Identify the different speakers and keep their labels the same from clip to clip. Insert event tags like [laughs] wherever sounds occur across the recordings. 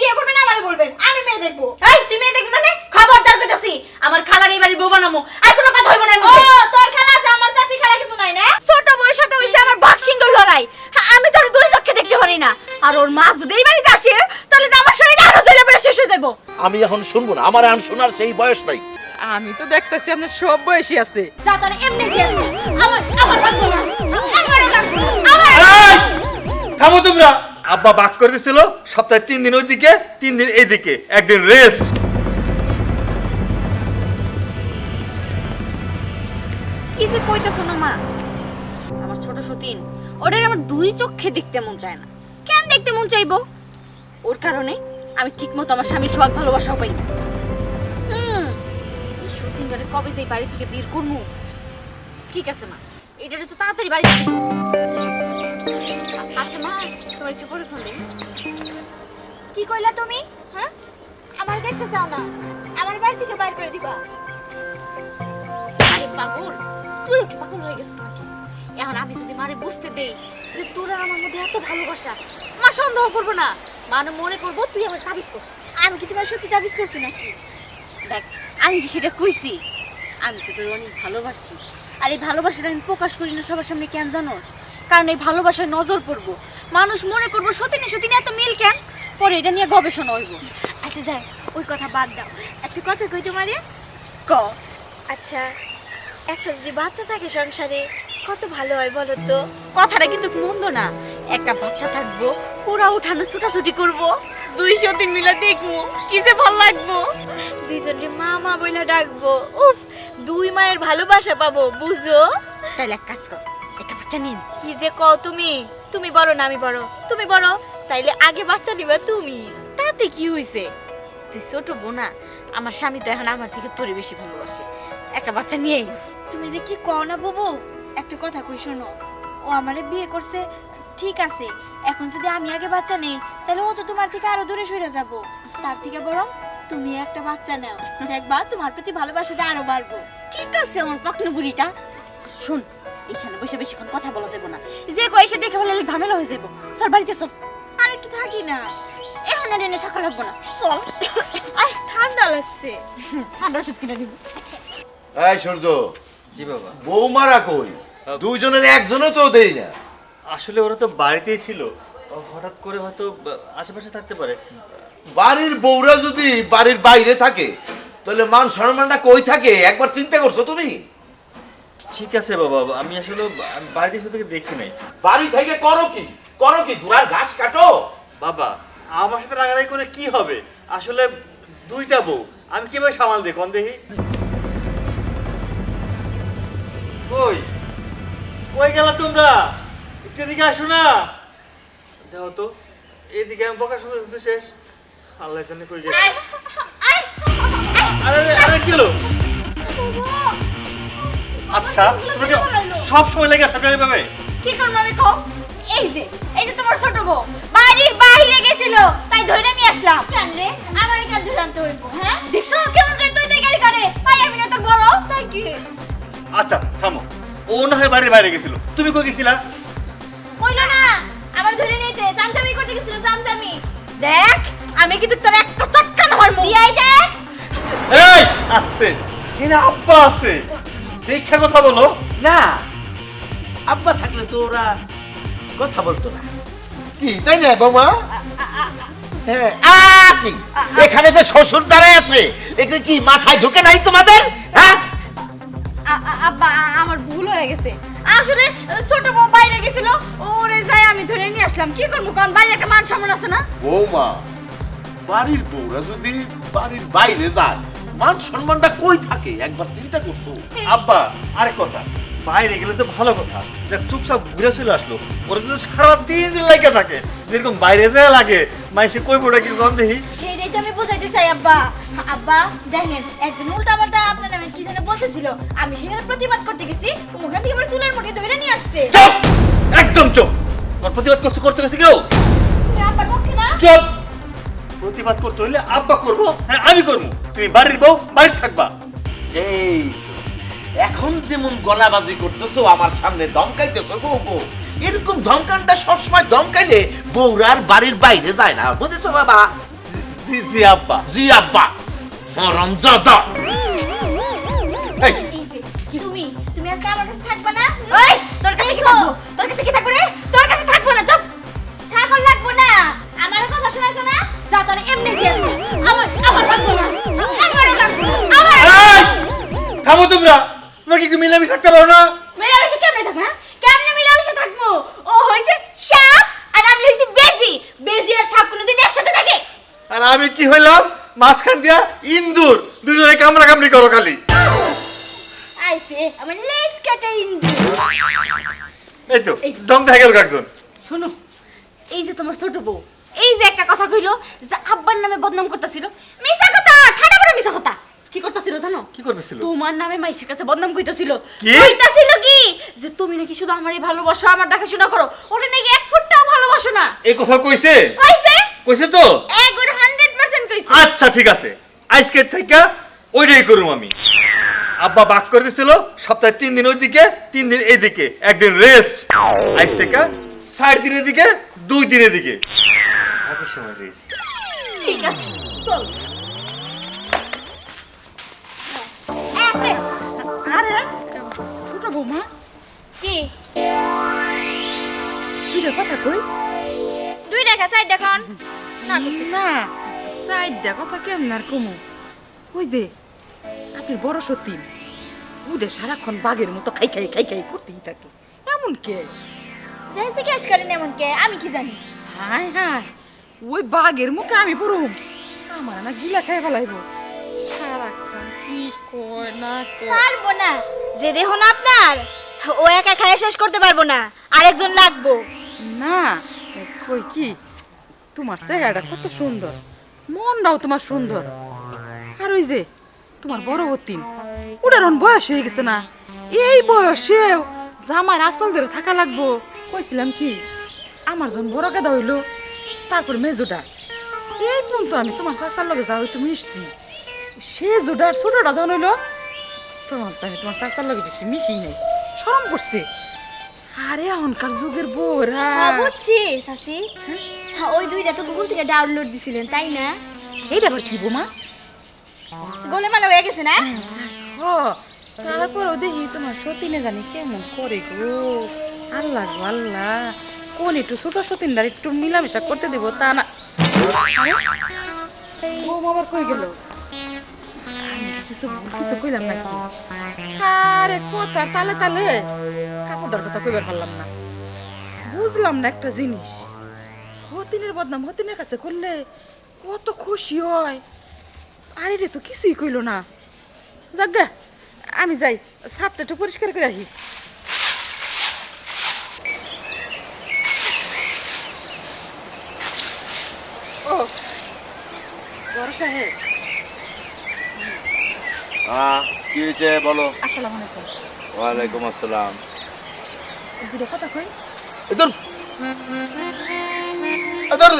Speaker 1: বিয়ে করবেন আমারে বলবেন। আমি মেয়ে দেখব।
Speaker 2: এই তুই মেয়ে দেখবি মানে? খবরদার কইতাছি। আমার খালার এই বাড়ির বউ বানামু। আর কোনো কথা হইব না
Speaker 1: ও তোর খেলা আছে আমার চাচি খেলা কিছু নাই না?
Speaker 2: ছোট বউয়ের সাথে হইছে আমার বাকসিংহ লড়াই। হ্যাঁ, আমি তোর দুই চোখে দেখতে পারি না। আর ওর মা যদি এই বাড়িতে আসে তাহলে তো আমার শরীরে আরও ছেলে পেলে শেষ হয়ে যাব।
Speaker 3: আমি এখন শুনব না। আমার এখন শোনার সেই বয়স নাই।
Speaker 4: আমি তো দেখতেছি আপনার সব বয়সী আছে।
Speaker 1: যা তোর এমনি দিয়েছে আমার আমার লাগবে না আমার লাগবে না, আমার!
Speaker 5: থামো তোমরা। আব্বা বাক করে দিছিল, সপ্তাহে তিন দিন ওইদিকে, তিন দিন এইদিকে, একদিন রেস্ট
Speaker 2: কি যে কইতেছো না মা? আমার ছোট সতীন ওটার আমার দুই চোখে দেখতে মন চায় না। কেন দেখতে মন চাইব? ওর কারণে আমি ঠিকমতো আমার স্বামীর সোহাগ ভালোবাসাও পাই না। হুম, এই সতীনটারে কবে সেই বাড়ি থেকে বের করব ঠিক আছে মা এটারে তো তাড়াতাড়ি বাড়ি আচ্ছা মা, তোমার ফোন
Speaker 1: কি কইলা তুমি? হ্যাঁ? আমার দেখতে চাও না। আমার বাড়ি থেকে বাইর করে দিবা।
Speaker 2: আরে পাগল, তুই কি পাগল হয়ে গেছিস নাকি? এখন আমি যদি বুঝতে দেই যে তোর আর আমার মধ্যে এত ভালোবাসা, মা সন্দেহ করব না। মানে মনে করব তুই আমার তাবিজ করছিস।
Speaker 1: আমি কি তোমার সত্যি তাবিজ করছি নাকি?
Speaker 2: দেখ, আমি কি সেটা কইছি? আমি তো তোর অনেক ভালোবাসি। আর এই ভালোবাসাটা আমি প্রকাশ করি না সবার সামনে, কেন জানোস? কারণ এই ভালোবাসায় নজর পড়ব। মানুষ মনে করব, সতীনে সতীনে এত মিল কেন? পরে এটা নিয়ে গবেষণা হইব।
Speaker 1: আচ্ছা যাই, ওই কথা বাদ দাও। একটা কথা কই তোমারে?
Speaker 2: ক।
Speaker 1: আচ্ছা একটা যদি বাচ্চা থাকে সংসারে, কত ভালো হয় বলো তো?
Speaker 2: কথাটা কিন্তু মন্দ না। একটা বাচ্চা থাকব, পুরা উঠানো ছুটাছুটি করব। দুই সতীন মিলে দেখব, কি যে ভালো লাগবো।
Speaker 1: দুইজনকে মা মা বইলা ডাকবো। উফ, দুই মায়ের ভালোবাসা পাবো, বুঝো?
Speaker 2: তাহলে এক কাজ কর। বাচ্চা নিন।
Speaker 1: কি যে কও তুমি? তুমি বড় না আমি বড়। তুমি বড়, তাইলে আগে বাচ্চা নিবা তুমি।
Speaker 2: তাতে কি হইছে? তুই ছোট বোনা আমার স্বামী তো এখন আমার থেকে তোরে বেশি ভালোবাসে। একটা বাচ্চা নিয়েই।
Speaker 1: তুমি যে কি কও না বাবু? একটা কথা কই শোনো, ও আমারে বিয়ে করছে, ঠিক আছে, এখন যদি আমি আগে বাচ্চা নেই তাহলে ও তো তোমার থেকে আরও দূরে সরে যাব। তার থেকে বরং তুমি একটা বাচ্চা নাও। দেখবা তোমার প্রতি ভালোবাসাটা আরও বাড়বো।
Speaker 2: ঠিক আছে আমার পাকনা বুড়িটা। শোন এখানে বসে বেশিক্ষণ কথা বলা যাবে না। যে কয় এসে দেখে বলে ঝামেলা হয়ে যাব চল বাড়িতে চল।
Speaker 1: আর একটু থাকি না।
Speaker 2: এখন আর এনে থাকা লাগবো না। চল।
Speaker 1: আই ঠান্ডা লাগছে।
Speaker 2: ঠান্ডা ওষুধ কিনে দিব।
Speaker 3: এই সূর্য
Speaker 5: জি বাবা।
Speaker 3: বৌমারা কই? দুইজনের একজনও তো দেই না।
Speaker 5: আসলে ওরা তো বাড়িতেই ছিল। হঠাৎ করে হয়তো আশেপাশে থাকতে পারে।
Speaker 3: বাড়ির বউরা যদি বাড়ির বাইরে থাকে তাহলে মান সম্মানটা কই থাকে? একবার চিন্তা করছ তুমি?
Speaker 5: ঠিক আছে বাবা আমি আসলে বাড়িতে এসে থেকে দেখি নাই।
Speaker 3: বাড়ি থেকে করো কি? করো কি? ঘোড়ার ঘাস কাটো?
Speaker 5: বাবা আমার সাথে রাগারাগি করে কি হবে? আসলে দুইটা বউ আমি কীভাবে সামাল দিই? কোন দেখি? কই? কই গেলা তোমরা? একটু এদিকে আসো না। দেখো তো এদিকে আমি বকা শুনতে শুনতে শেষ। আল্লাহ জানে কই গেছে? আরে আরে, আরে কি হলো? আচ্ছা তুমি কি সব সময় লেগে থাকবে এভাবে?
Speaker 2: কি করব আমি কও? এই যে এই যে তোমার ছোট বউ। বাড়ির বাইরে গেছিল তাই ধরে নিয়ে আসলাম।
Speaker 1: কেন রে? আমার কেন জানতে হইব? হ্যাঁ?
Speaker 2: দেখছ কেমন করে তুই তুই গাড়ি করে? ভাই আমি না তোর বড়।
Speaker 1: তাই কি?
Speaker 5: আচ্ছা থামো। ও না হয় বাড়ির বাইরে গেছিল। তুমি কই গেছিলা?
Speaker 1: কইলো না আমার ধরে নিতে চামচামি করতে গেছিল চামচামি
Speaker 2: দেখ আমি কিন্তু তোর একটা চটকা নামার মুখ
Speaker 1: দেখ।
Speaker 5: এই আস্তে। এখানে আব্বা আছে। দীক্ষা কথা বলো।
Speaker 3: না। আব্বা থাকলে তো ওরা কথা বলতো না। কি তাই না বৌমা? হ্যাঁ এখানে যে শ্বশুর দাঁড়ায় আছে এগুলো কি মাথায় ঢুকে নাই তোমাদের? হ্যাঁ?
Speaker 2: আব্বা আমার ভুল হয়ে গেছে। আসলে ছোট বউ বাইরে গেছিল ওরে যাই আমি ধরে নিয়ে আসলাম। কি করব কারণ বাইরে একটা মান সম্মান আছে না?
Speaker 3: বৌমা বাড়ির বউরা যদি বাড়ির বাইরে যায় মান সম্মানটা কই থাকে? একবার চিন্তা করছ?
Speaker 5: আব্বা আরেক কথা বাইরে গেলে তো ভালো কথা। দেখ চুপচাপ ঘুরে চলে আসলো। ওরা কিন্তু সারাদিন লাগে থাকে। যেরকম বাইরে যায় লাগে মাইসে কই বড় কি গন্ধ দেখি?
Speaker 1: সেইটাই তো আমি বোঝাইতে চাই আব্বা। আব্বা দেখেন একজন উল্টা পাল্টা আপনার নামে কি যেন বলতেছিল। আমি সেখানে প্রতিবাদ করতে গেছি ওখান থেকে আমার চুলের মুঠি ধরে নিয়ে আসছে।
Speaker 3: চুপ!
Speaker 5: একদম চুপ! ওর প্রতিবাদ করতে করতে গেছে কেউ?
Speaker 1: আব্বার পক্ষে না?
Speaker 5: চুপ! প্রতিবাদ করতে হইলে আব্বা করব হ্যাঁ আমি করব। তুমি বাড়ির বউ বাড়িতে থাকবা।
Speaker 3: এই এখন যেমন গলাবাজি করতেছো আমার সামনে দমকাইতেছো গো গো এরকম ধমকানটা সবসময় দমকাইলে বউরার বাড়ির বাইরে যায় না। বুঝেছ বাবা?
Speaker 5: জি আব্বা।
Speaker 3: জি আব্বা। মরম জাদা এই
Speaker 1: এই যে তুমি তুমি আজকে আমার কাছে থাকবে না?
Speaker 2: ওই তোর কাছে কি থাকব? তোর কাছে কি থাকব তোর
Speaker 1: এমনি দিয়েছে আমার আমার লাগবো না। আমারও লাগবো না। আমার
Speaker 5: এই! থামো তোমরা। তোমরা কি মিলেমিশে থাকতে পারো না?
Speaker 1: মিলামিশা কেমনে থাকবে হ্যাঁ? কেমনে মিলামিশা থাকব? ও হইছে সাপ আর আমি হইছি বেজি। বেজি আর সাপ কোনোদিন একসাথে থাকে।
Speaker 5: আর আমি কি হইলাম? মাঝখান দিয়া ইন্দুর। দুজনে কামড়া কামড়ি করো খালি।
Speaker 1: আইছে আমার লেজ কাটা ইন্দু
Speaker 5: এই তো ডং দেখা গেল একজন
Speaker 2: শোনো এই যে তোমার ছোট বউ। এই যে একটা কথা কইলো যে আব্বার নামে বদনাম করতেছিল। মিছা কথা ঠাডা করে মিছা কথা। কি করতেছিল জানো?
Speaker 5: কি করতেছিল?
Speaker 2: তোমার নামে মাইশের কাছে বদনাম কইতাছিল? কইতাছিল কি? যে তুমি নাকি শুধু আমারই ভালোবাসো আমার দেখাশোনা করো। ওটা নাকি এক ফুটটাও ভালোবাসো না।
Speaker 5: এই কথা কইছে?
Speaker 2: কইছে?
Speaker 5: কইছে তো?
Speaker 2: এক গুণ হান্ড্রেড পার্সেন্ট কইছে।
Speaker 5: আচ্ছা ঠিক আছে। আজকের থেকে ওইটাই করুম আমি। আব্বা বাক করে দিছিল সপ্তাহে তিন দিন ওইদিকে তিন দিন এইদিকে। একদিন রেস্ট আজ থেকে ষাট দিনের দিকে দুই দিনের দিকে একই সময় রেস্ট
Speaker 2: ঠিক আছে চল
Speaker 4: আরে ছোট বৌমা
Speaker 1: কি
Speaker 4: দুইটা কথা কই
Speaker 1: দুই দেখা সাইড দেখন না
Speaker 4: না সাইডটা কথা কেমন আর কমু ওই যে আপনি বড় সত্যি উঠে সারাক্ষণ বাঘের মতো খাই খাই খাই খাই করতেই থাকে এমন কে
Speaker 1: যাই জিজ্ঞেস করেন এমন কে আমি কি জানি
Speaker 4: হাই হাই ওই বাঘের মুখে আমি পড়ুম। আমার না গিলা খাই ফেলাইব। সারাক্ষণ কি কয় না
Speaker 1: পারব না। যে দেখুন আপনার ও একা খায় শেষ করতে পারব না। আরেকজন লাগবো।
Speaker 4: না কই কি? তোমার চেহারাটা কত সুন্দর। মনটাও তোমার সুন্দর। আর ওই যে তোমার বড় হতিন ওটার বয়স হয়ে গেছে না। এই বয়সেও জামার আসল ধরে থাকা লাগবো। কইছিলাম কি আমার জন বড় গাদা হইল তারপর মেজোটা এই পর্যন্ত আমি তোমার চাচার লগে যাও তুমি মিশছি। সে জোডার ছোটটা যখন হইল তখন তো আমি তোমার চাচার লগে বেশি মিশি নাই। শরম করছে। আরে এখনকার যুগের বউরা।
Speaker 1: হ্যাঁ বুঝছি চাচি। হ্যাঁ, ওই দুইটা তো গুগল থেকে ডাউনলোড দিছিলেন তাই না?
Speaker 4: এইটা আবার কি বোমা?
Speaker 1: গোলেমালে হয়ে গেছে না?
Speaker 4: হ তারপরও দেখি তোমার সতীনে জানি কেমন করে গো। আল্লাহ গো আল্লাহ। কোন একটু ছোট সতীনদার একটু মিলামেশা করতে দেবো, তা না। ও আবার কই গেল? কিছু কইলাম নাকি? আরে কথা? তালে তালে। কাপড়দার কথা কইবার পারলাম না। বুঝলাম না একটা জিনিস। হতিনের বদনাম হতিনের কাছে করলে কত খুশি হয়। আরে রে, তো কিছুই কইলো না। যাজ্ঞা আমি যাই। সাতটা একটু পরিষ্কার করে আসি বড় সাহেব
Speaker 6: হ্যাঁ কি হয়েছে বলো?
Speaker 4: আসসালামু আলাইকুম।
Speaker 6: ওয়ালাইকুম আসসালাম।
Speaker 4: দুটো কথা কই।
Speaker 3: এদর এদর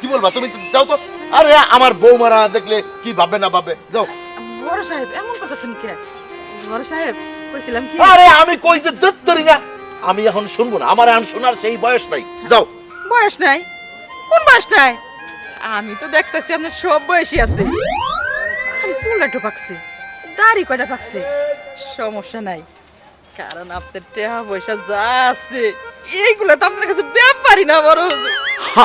Speaker 3: কি বলবা তুমি যাও তো। আরে আমার বৌমারা দেখলে কি ভাবে না ভাবে যাও।
Speaker 4: বড় সাহেব এমন কথা তুমি বড় সাহেব কইছিলাম কি?
Speaker 3: আরে আমি কই যে দত্তরি না। আমি এখন শুনব না। আমার এখন শোনার সেই বয়স নাই। যাও।
Speaker 4: বয়স নাই? কোন বয়স নাই? আমি তো দেখতেছি আপনার সব বয়সই আছে। খালি চুল পাকছে দাড়ি কয়টা পাকছে সমস্যা নাই। কারণ আপনার টেহা পয়সা যা আছে এইগুলো তো আপনার কাছে ব্যাপারই না বড়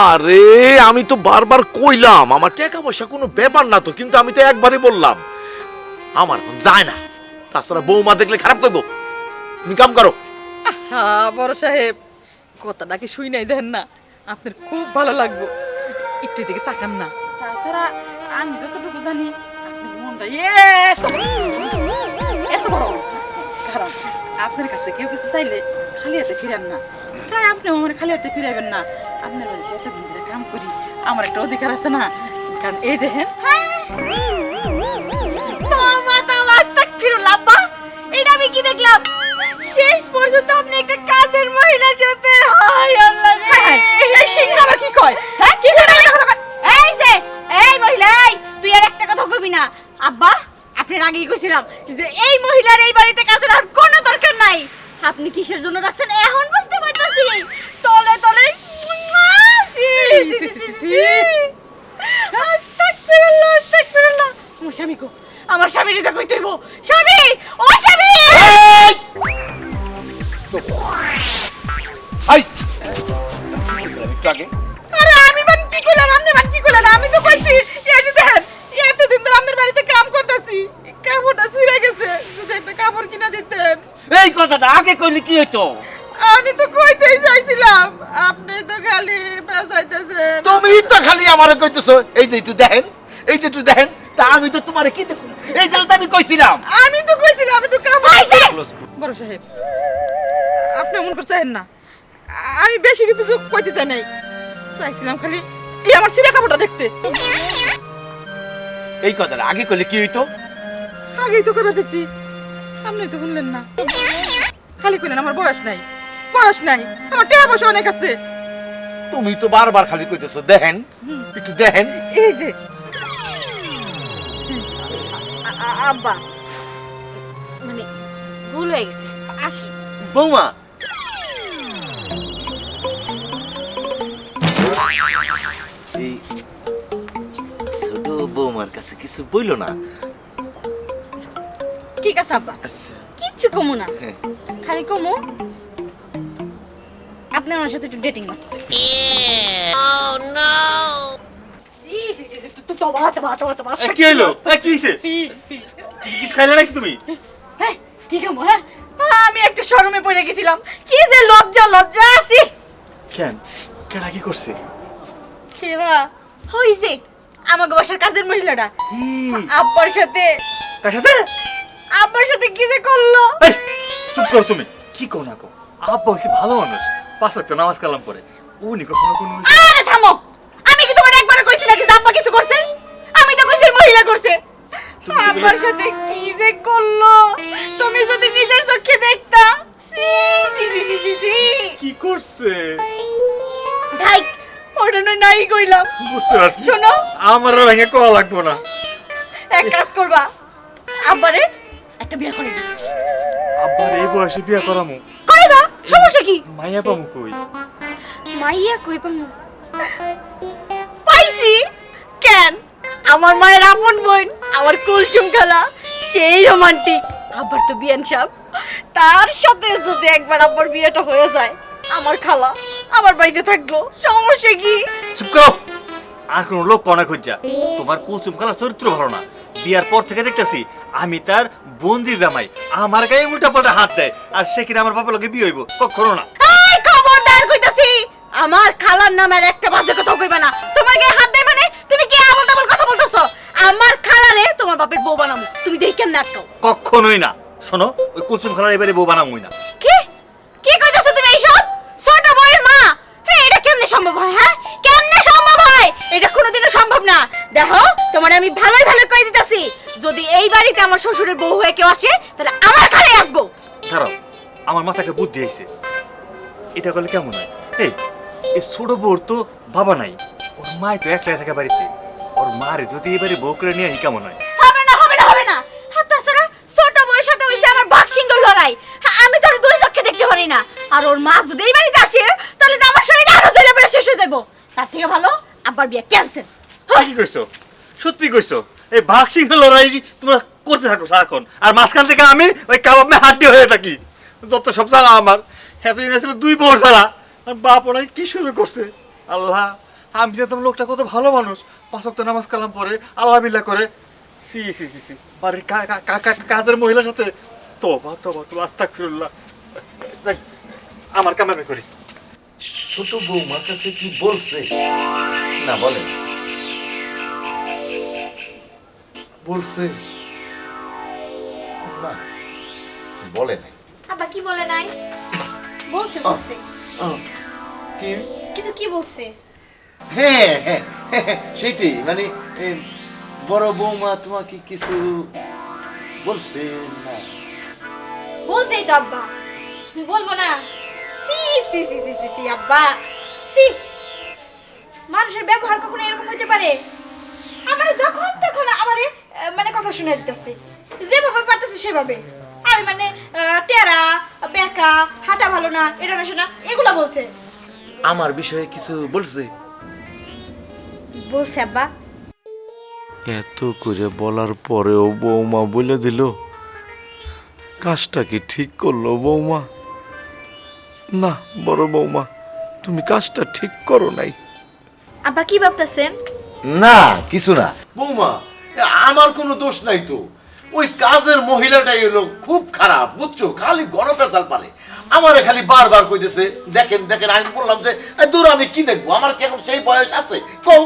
Speaker 3: আরে আমি তো বারবার কইলাম আমার টাকা পয়সা কোনো ব্যাপার না তো কিন্তু আমি তো একবারই বললাম। আমার যায় না তাছাড়া বৌমা দেখলে খারাপ করব। তুমি কাম করো।
Speaker 4: হ্যাঁ বড় সাহেব কথাটা কি শুই নাই দেন না আপনার খুব ভালো লাগবে। একটু দিকে তাকান না। তাছাড়া আমি যতটুকু জানি আপনার মনটা এত এত বড়। কারণ আপনার কাছে কেউ কিছু চাইলে খালি হাতে ফিরেন না। তাই আপনি আমার খালি হাতে ফিরাবেন না। আপনার বাড়িতে এত দিন কাম করি। আমার একটা অধিকার আছে না? কারণ এই দেখেন
Speaker 2: এটা আমি কি দেখলাম? শেষ পর্যন্ত আপনি একটা কাজের মহিলার সাথে হাই আল্লাহ
Speaker 4: হ্যাঁ, এই সিংহ কি কয়? হ্যাঁ?
Speaker 2: এই যে, এই মহিলা তুই আর একটা কথা কবি না। আব্বা, আপনার আগেই কইছিলাম যে এই মহিলার এই বাড়িতে কাজের আর কোনো দরকার নাই। আপনি কিসের জন্য রাখছেন এখন বুঝতে পারতাছি। তলে তলে। আস্তাক
Speaker 4: স্বামী কো? আমার স্বামী রিজা কইতে হইব। স্বামী, ও স্বামী!
Speaker 3: কইলে কি হইতো?
Speaker 4: আমি তো কইতেই চাইছিলাম আপনি তো খালি পেঁচাইতেছেন
Speaker 3: তুমি তো খালি আমারে কইতেছো এই যে একটু দেখেন এই যে একটু দেখেন তা আমি তো তোমারে কি এই জন্য তো আমি কইছিলাম।
Speaker 4: আমি তো কইছিলাম একটু কাপড় বড় সাহেব আপনি এমন করছেন না? আমি বেশি কিছু কইতে চাই নাই। চাইছিলাম খালি এই আমার সিরা কাপড়টা দেখতে।
Speaker 3: এই কথাটা আগে কইলে কি হইতো?
Speaker 4: আগেই তো কইবার চাইছি আপনি তো শুনলেন না। খালি কইলেন আমার বয়স নাই। বয়স নাই আমার টাকা পয়সা অনেক আছে।
Speaker 3: তুমি তো বারবার খালি কইতেছো দেখেন একটু দেখেন।
Speaker 4: এই যে। আব্বা
Speaker 2: মানে ভুল হয়ে গেছে আসি।
Speaker 3: বৌমা। এই ছোট বৌমার কাছে কিছু বইলো না?
Speaker 2: ঠিক আছে আব্বা।
Speaker 3: আচ্ছা।
Speaker 2: কিচ্ছু কমু না।
Speaker 3: হ্যাঁ।
Speaker 2: খালি কমু। আপনি আমার সাথে একটু ডেটিং করতেছেন
Speaker 5: এ, কি হইল? এ, কি হইছে?
Speaker 4: সি সি।
Speaker 5: কিছু খাইলে নাকি তুমি?
Speaker 4: হ্যাঁ কি কাম হ্যাঁ? আমি একটা শরমে পড়ে গেছিলাম। কি যে লজ্জা লজ্জা আছি।
Speaker 5: কেন? কেডা কি করছে?
Speaker 4: খেরা
Speaker 2: হইছে। আমাকে বাসার কাজের মহিলাটা।
Speaker 4: আব্বার সাথে।
Speaker 5: কার সাথে?
Speaker 4: আব্বার সাথে কি যে করল?
Speaker 5: এই, চুপ করো তুমি। কি কো না কো আব্বা হচ্ছে ভালো মানুষ। পাঁচ ওয়াক্ত নামাজ কালাম করে উনি কখনো কোনো
Speaker 2: আরে থামো। আমি কি তোমার একবার কইছি নাকি যে আব্বা কিছু করছে? আমি তো কইছি মহিলা করছে।
Speaker 4: আব্বার সাথে কি যে করল? তুমি যদি নিজের চোখে দেখতা। সি সি সি সি, সি সি
Speaker 5: কি করছে?
Speaker 2: ভাই
Speaker 4: ওটা নাই কইলাম।
Speaker 5: বুঝতে পারছি।
Speaker 4: শোনো।
Speaker 5: আমার ভেঙে কোয়া লাগবো না।
Speaker 4: এক কাজ করবা। আব্বারে
Speaker 2: একটা বিয়ে করে দিই।
Speaker 5: আব্বার এই বয়সে বিয়া করামু।
Speaker 2: কইবা সমস্যা কি?
Speaker 5: মাইয়া পামু কই?
Speaker 2: মাইয়া কই পামু?
Speaker 4: পাইছি। কেন? আমার মায়ের আপন বোন আমার কুলসুম খালা সেই রোমান্টিক। আব্বার তো বিয়ান সাহেব তার সাথে যদি একবার আব্বার বিয়েটা হয়ে যায় আমার খালা আমার বাড়িতে থাকল সমস্যা কি?
Speaker 5: চুপ করো। আর কোন লোক কনা খুঁজা। তোমার কুলচুম কালার চরিত্র ভালো না। বিয়ার পর থেকে দেখতেছি আমি তার বন্দি জামাই। আমার গায়ে উল্টা পাল্টা হাত দেয় আর সে কিনা আমার বাবার লগে বিয়ে হইব কখনো না।
Speaker 2: এই খবরদার কইতাছি আমার খালার নামের একটা বাজে কথা কইবা না। তোমার গায়ে হাত দেয় মানে তুমি কি আবল তাবল কথা বলতেছো? আমার খালারে তোমার বাপের বউ বানামু। তুমি দেখি কেমন আটকাও
Speaker 5: কখনোই না। শোনো ওই কুলচুম খালার এবারে বউ বানামুই না।
Speaker 2: দেখো তোমার আমি ভালোই ভালো কই দিতাছি। যদি এই বাড়িতে আমার শ্বশুরের বউ হয়ে কেউ আসে তাহলে আমার খালে আসব।
Speaker 5: দাঁড়াও আমার মাথাকে বুদ্ধি আইছে। এটা করলে কেমন হয়? এই এই ছোট বউর তো বাবা নাই ওর মাই তো একলাই থাকে বাড়িতে। ওর মারে যদি এবারে বউ করে নিয়ে আসি কেমন হয়?
Speaker 2: হবে না হবে না হবে না। আর তাছাড়া ছোট বউয়ের সাথে হইছে আমার বাক্সিংহ লড়াই। আমি তো আর দুই চোখে দেখতে পারি না। আর ওর মা যদি এই বাড়িতে আসে তাহলে তো আমার শরীরে আরও জ্বলে পড়ে শেষ হয়ে যাব তার থেকে ভালো আব্বার বিয়ে ক্যান্সেল
Speaker 5: কি কইছো? সত্যি কইছো? এই ভাগ সিংহ লড়াই তোমরা করতে থাকো সারাক্ষণ, আর মাঝখান থেকে আমি ওই কাবাব মে হাড্ডি হয়ে থাকি। যত সব জ্বালা আমার, এতদিন ছিল দুই জ্বালা আর বাপ ওনাই কি শুরু করছে? আল্লাহ, আমি জানতাম লোকটা কত ভালো মানুষ। পাঁচক নামাজ কালাম পরে আল্লাহ বিল্লাহ করে। সি সি সি সি, বাড়ির কাদের মহিলার সাথে? তোবা তোবা তো আস্তাক ফিরুল্লাহ আমার কাম করি।
Speaker 3: ছোট বৌমার কাছে কি বলছে? না, বলেন। বলছে। না বলে নাই।
Speaker 1: আব্বা কি বলে নাই? বলছে বলছে।
Speaker 3: কি?
Speaker 1: কিন্তু কি বলছে?
Speaker 3: হ্যাঁ হ্যাঁ সেটাই মানে বড় বৌমা তোমাকে কিছু বলছে না?
Speaker 1: বলছেই তো আব্বা। বলব না। সি সি সি সি সি সি আব্বা। সি মানুষের ব্যবহার কখনো এরকম হতে পারে? আমার যখন তখন আমারে মানে কথা শুনে দিতেছে। যেভাবে পারতেছে সেভাবে। আমি মানে টেরা বেকা হাঁটা ভালো না এটা না শোনা এগুলা বলছে।
Speaker 3: আমার বিষয়ে কিছু বলছে?
Speaker 1: বলছে আব্বা।
Speaker 3: এত করে বলার পরেও বৌমা বলে দিল কাজটা কি ঠিক করল বৌমা? না বড় বৌমা তুমি কাজটা ঠিক করো নাই।
Speaker 1: আব্বা কি ভাবতেছেন?
Speaker 7: না কিছু না। বৌমা আমার কোনো দোষ নাই তো। ওই কাজের মহিলাটাই হলো খুব খারাপ বুঝছ? খালি গণপেশাল পারে। আমারে খালি বারবার কইতেছে দেখেন দেখেন আমি বললাম যে দূর আমি কি দেখব? আমার কি এখন সেই বয়স আছে? কও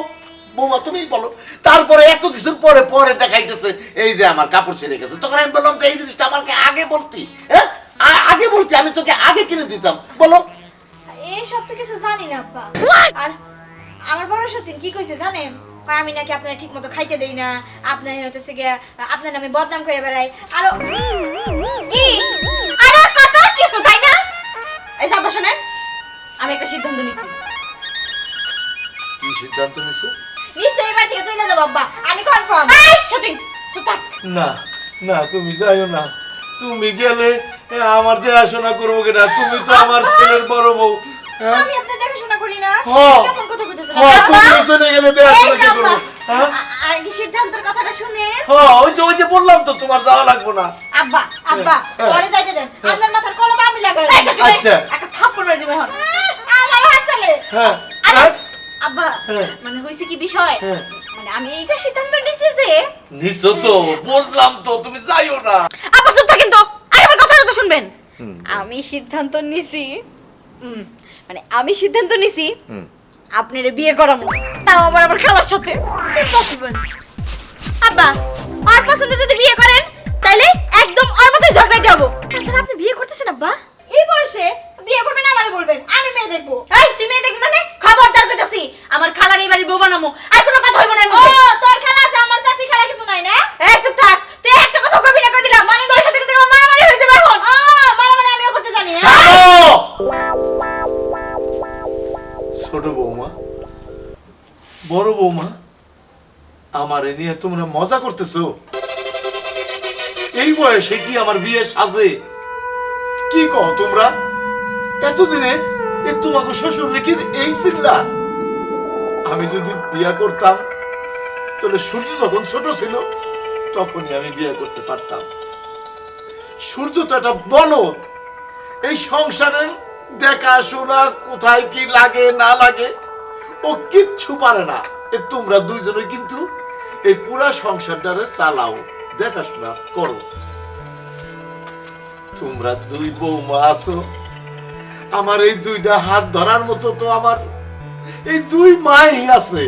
Speaker 7: বৌমা তুমি বলো। তারপরে এত কিছুর পরে পরে দেখাইতেছে এই যে আমার কাপড় ছেড়ে গেছে। তখন আমি বললাম যে এই জিনিসটা আমাকে আগে বলতি হ্যাঁ? আগে বলতি আমি তোকে আগে কিনে দিতাম। বলো।
Speaker 1: এই সব তো কিছু জানি না আব্বা আর আমার বড় কি কইছে জানেন? কয় আমি নাকি আপনার ঠিক মতো খাইতে দেই না। আপনার হতেছে গিয়া আপনার নামে বদনাম করে বেড়াই আরও
Speaker 2: কি? আরে কত কিছু তাই না? এই শোনেন আমি একটা সিদ্ধান্ত নিছি।
Speaker 7: কি সিদ্ধান্ত নিছো?
Speaker 1: নিশ্চয়ই এবার থেকে চলে যাব আব্বা। আমি কনফার্ম
Speaker 2: এই! সত্যি চুপ থাক।
Speaker 3: না না তুমি যাইও না। তুমি গেলে আমার দেখাশোনা করব কিনা? তুমি তো আমার ছেলের বড় বউ। হ্যাঁ?
Speaker 1: আমি আপনার দেখাশোনা করি না।
Speaker 2: সিদ্ধান্তের কথাটা শুনেন
Speaker 3: হ্যাঁ, ওই যে ওই যে বললাম তো তোমার যাওয়া লাগবো না।
Speaker 2: আব্বা
Speaker 1: আব্বা
Speaker 3: হ্যাঁ।
Speaker 1: পরে যাইতে দেন। আপনার মাথার কলম আমি লাগাই।
Speaker 2: এই সত্যি ভাই,
Speaker 3: আচ্ছা।
Speaker 2: একটা থাপ্পড় মেরে দিবে এখন।
Speaker 1: আমার হাত চলে।
Speaker 3: হ্যাঁ। হ্যাঁ,
Speaker 2: আব্বা
Speaker 3: হ্যাঁ।
Speaker 2: মানে হয়েছে কি বিষয়?
Speaker 3: হ্যাঁ।
Speaker 2: মানে আমি এইটা সিদ্ধান্ত নিছি যে
Speaker 3: নিছো তো বললাম তো তুমি যাইও না।
Speaker 2: আব্বা চুপ থাকেন তো। আরে আমার কথাটা তো শুনবেন। আমি সিদ্ধান্ত নিছি মানে আমি সিদ্ধান্ত নিছি। আপনারে বিয়ে করাবো তাও আবার আমার খালার সাথে।
Speaker 1: ইম্পসিবল
Speaker 2: আব্বা আর পছন্দ যদি বিয়ে করেন তাইলে একদম ওর মতোই ঝগড়া যাব
Speaker 1: তাছাড়া আপনি বিয়ে করতেছেন আব্বা? এই বয়সে বিয়ে করবেন আমারে বলবেন। আমি মেয়ে দেখব।
Speaker 2: এই তুই মেয়ে দেখবি মানে? খবরদার কইতাছি আমার খালার এই বাড়ি বউ বানামো আর কোনো কথা হইব না
Speaker 1: ও তোর খালা আছে আমার চাচি খালা কিছু নাই না?
Speaker 2: এই চুপ থাক। তুই একটা কথা কবি না কই দিলাম? মানে তোর সাথে কিন্তু মারামারি হয়ে যাবে এখন
Speaker 1: ও মারামারি আমিও করতে জানি হ্যাঁ!
Speaker 3: ছোট বৌমা। বড় বৌমা, আমার এ নিয়ে তোমরা মজা করতেছো? এই বয়সে কি আমার বিয়ে সাজে? কি কও তোমরা? এতদিনে এ তোমাকে শ্বশুর রেখে এই চিল্লা আমি যদি বিয়ে করতাম, তাহলে সূর্য যখন ছোট ছিল, তখনই আমি বিয়ে করতে পারতাম। সূর্য তো একটা বলদ। এই সংসারের দেখাশোনা কোথায় কি লাগে, না লাগে, ও কিচ্ছু পারে না। তোমরা দুইজনে কিন্তু এই সংসারটারে চালাও, দেখাশোনা করো। তোমরা দুই বৌমা আছো, আমার এই দুইটা হাত ধরার মতো তো আমার এই দুই মাই আছে।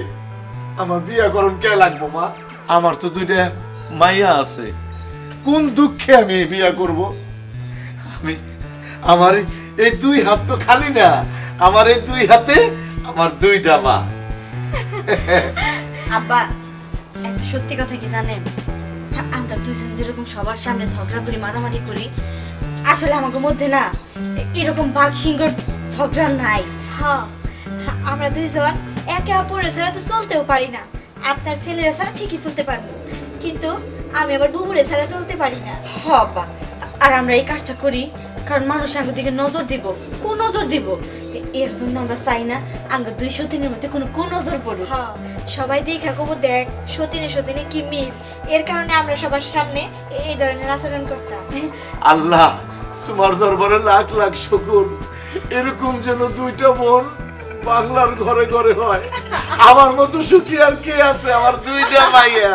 Speaker 3: আমার বিয়া করণ কে লাগবো, মা? আমার তো দুইটা মাইয়া আছে। কোন দুঃখে আমি বিয়া করব? আমি, আমার এই- দুই হাত তো খালি না আমার এই দুই হাতে আমার দুইটা মা। [laughs]
Speaker 2: আব্বা একটা সত্যি কথা কি জানেন? আমরা দুজন যেরকম সবার সামনে ঝগড়া করি মারামারি করি আসলে আমাকে মধ্যে না এরকম বাঘ সিংহর ঝগড়া নাই।
Speaker 1: হ্যাঁ আমরা দুইজন একে অপরের ছাড়া তো চলতেও পারি না। আপনার ছেলেরা ছাড়া ঠিকই চলতে পারব। কিন্তু আমি আবার বুবুরে ছাড়া চলতে পারি না।
Speaker 2: হ আব্বা। আর আমরা এই কাজটা করি কারণ মানুষ আমার দিকে নজর দিব। কোন নজর দিব। এর জন্য আমরা চাই না আমরা দুই সতীনের মধ্যে কোনো কোন নজর পড়ুক।
Speaker 1: হ্যাঁ। সবাই দেখা কবু দেখ সতীনে সতীনে কি মিল? এর কারণে আমরা সবার সামনে এই ধরনের আচরণ করতাম।
Speaker 3: আল্লাহ তোমার দরবারে লাখ লাখ শুকুর এরকম যেন দুইটা বোন বাংলার ঘরে ঘরে হয়। আমার মতো সুখী আর কে আছে? আমার দুইটা মাইয়া